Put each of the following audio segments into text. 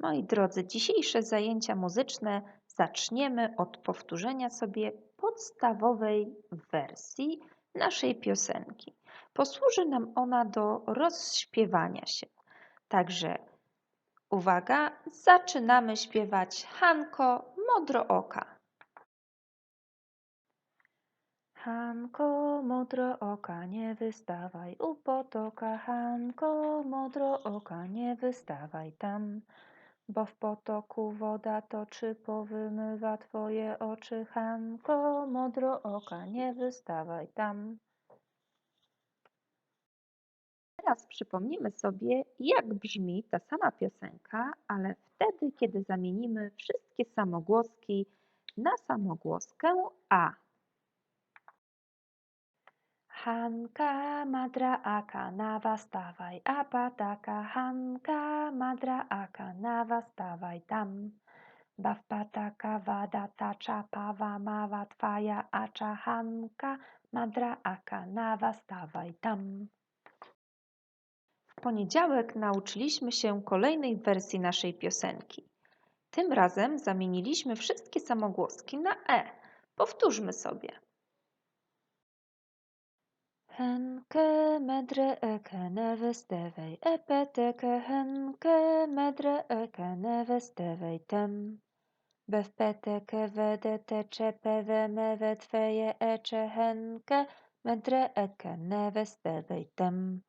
Moi drodzy, dzisiejsze zajęcia muzyczne zaczniemy od powtórzenia sobie podstawowej wersji naszej piosenki. Posłuży nam ona do rozśpiewania się. Także uwaga, zaczynamy śpiewać Hanko Modrooka. Hanko Modrooka, nie wystawaj u potoka. Hanko Modrooka, nie wystawaj tam. Bo w potoku woda toczy, powymywa twoje oczy. Hanko Modrooka, nie wystawaj tam. Teraz przypomnimy sobie, jak brzmi ta sama piosenka, ale wtedy, kiedy zamienimy wszystkie samogłoski na samogłoskę A. Hanka, madra, aka, nawa, stawaj, a pataka. Hanka, madra, aka, nawa, stawaj tam. Baw pataka, wada, tacza, pawa, mawa, twaja, acza. Hanka, madra, aka, nawa, stawaj tam. W poniedziałek nauczyliśmy się kolejnej wersji naszej piosenki. Tym razem zamieniliśmy wszystkie samogłoski na E. Powtórzmy sobie. Henke medre eke nevestewej epeteke henke medre eke nevestewej tem. Bewpeteke vedete czepeve meve tweje ecze henke medre eke nevestewej tem.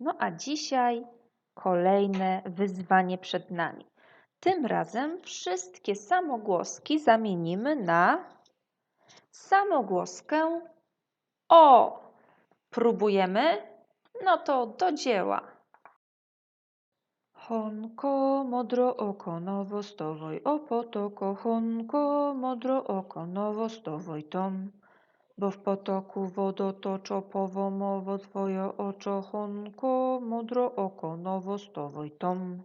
No a dzisiaj kolejne wyzwanie przed nami. Tym razem wszystkie samogłoski zamienimy na samogłoskę O. Próbujemy? No to do dzieła. Honko, modro oko, nowostowoj, o potoko, honko, modro oko, nowostowoj tom. Bo w potoku wodotoczo powomowo twoje oczo, honko, modro oko, nowostowoj tom.